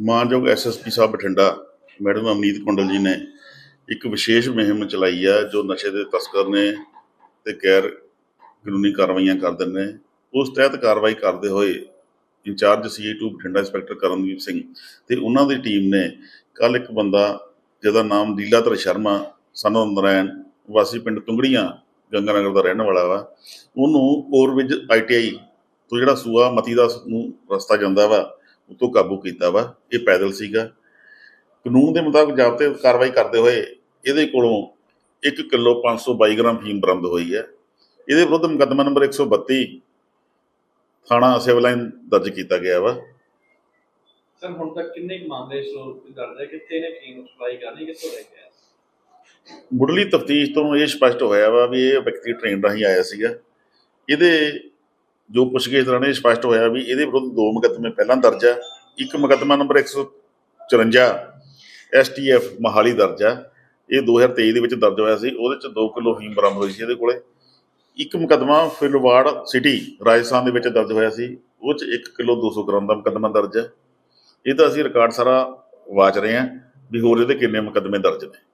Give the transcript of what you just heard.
ਮਾਨਯੋਗ ਐਸਐਸਪੀ ਸਾਹਿਬ ਬਠਿੰਡਾ, ਮੈਡਮ ਅਮਨੀਤ ਕੁੰਡਲ ਜੀ ਨੇ ਇੱਕ ਵਿਸ਼ੇਸ਼ ਮੁਹਿੰਮ ਚਲਾਈ ਆ, ਜੋ ਨਸ਼ੇ ਦੇ ਤਸਕਰ ਨੇ ਤੇ ਗੈਰ ਕਾਨੂੰਨੀ ਕਾਰਵਾਈਆਂ ਕਰਦੇ ਨੇ। ਉਸ ਤਹਿਤ ਕਾਰਵਾਈ ਕਰਦੇ ਹੋਏ incharge CA two Bathinda inspector Karandeep Singh ਤੇ ਉਹਨਾਂ ਦੀ ਟੀਮ ਨੇ ਕੱਲ ਇੱਕ ਬੰਦਾ, ਜਿਹਦਾ ਨਾਮ ਲੀਲਾਧਰ ਸ਼ਰਮਾ ਸਨੋ ਨਰਾਇਣ ਵਾਸੀ ਪਿੰਡ ਤੁੰਗੜੀਆਂ, ਗੰਗਾਨਗਰ ਦਾ ਰਹਿਣ ਵਾਲਾ ਵਾ, ਉਹਨੂੰ ਓਵਰਬ੍ਰਿਜ ਆਈਟੀਆਈ ਤੋਂ ਜਿਹੜਾ ਸੂਆ ਮਤੀ ਦਾ ਨੂੰ ਰਸਤਾ ਜਾਂਦਾ ਵਾ ਉਤੋਂ ਕਾਬੂ ਕੀਤਾ ਵਾ ਇਹ ਪੈਦਲ ਸੀਗਾ। ਕਾਨੂੰਨ ਦੇ ਮੁਤਾਬਕ ਜ਼ਾਬਤੇ ਕਾਰਵਾਈ ਕਰਦੇ ਹੋਏ ਇਹਦੇ ਕੋਲੋਂ 1 ਕਿਲੋ 522 ਗ੍ਰਾਮ ਫੀਮ ਬਰਾਮਦ ਹੋਈ ਹੈ। ਇਹਦੇ ਵਿਰੁੱਧ ਮੁਕੱਦਮਾ ਨੰਬਰ 132 ਥਾਣਾ ਸਿਵਲ ਲਾਈਨ ਦਰਜ ਕੀਤਾ ਗਿਆ ਵਾ। ਸਰ ਹੁਣ ਤੱਕ ਕਿੰਨੇ ਮਾਮਲੇ ਨੂੰ ਦਰਜ ਹੈ? ਕਿੱਥੇ ਨੇ ਫੀਮ ਸਪਲਾਈ ਕਰਨੀ ਕਿੱਥੋਂ ਲੈ ਕੇ ਆਇਆ ਮੁੱਢਲੀ ਤਫਤੀਸ਼ ਤੋਂ ਇਹ ਸਪਸ਼ਟ ਹੋਇਆ ਵਾ ਵੀ ਇਹ ਵਿਅਕਤੀ ਟ੍ਰੇਨ ਰਾਹੀਂ ਆਇਆ ਸੀਗਾ। ਇਹਦੇ ਜੋ ਪੁੱਛਗਿੱਛ ਦੌਰਾਨ ਇਹ ਸਪਸ਼ਟ ਹੋਇਆ ਵੀ ਇਹਦੇ ਵਿਰੁੱਧ ਦੋ ਮੁਕੱਦਮੇ, ਪਹਿਲਾਂ ਦਰਜ ਹੈ ਇੱਕ ਮੁਕੱਦਮਾ ਨੰਬਰ 154 ਐਸਟੀਐਫ ਮਹਾਲੀ ਦਰਜ ਹੈ ਇਹ 2023 ਦੇ ਵਿੱਚ ਦਰਜ ਹੋਇਆ ਸੀ, ਉਹਦੇ ਚ 2 ਕਿਲੋ ਫੀਮ ਬਰਾਮਦ ਹੋਈ ਸੀ ਇਹਦੇ ਕੋਲੇ। ਇੱਕ ਮੁਕੱਦਮਾ ਫਿਲਵਾੜ ਸਿਟੀ, ਰਾਜਸਥਾਨ ਦੇ ਵਿੱਚ ਦਰਜ ਹੋਇਆ ਸੀ, ਉਹ ਚ 1 ਕਿਲੋ 200 ਗ੍ਰਾਮ ਦਾ ਮੁਕੱਦਮਾ ਦਰਜ ਹੈ ਇਹਦਾ ਅਸੀਂ ਰਿਕਾਰਡ ਸਾਰਾ ਵਾਚ ਰਹੇ ਹਾਂ ਵੀ ਹੋਰ ਇਹਦੇ ਕਿੰਨੇ ਮੁਕੱਦਮੇ ਦਰਜ ਨੇ।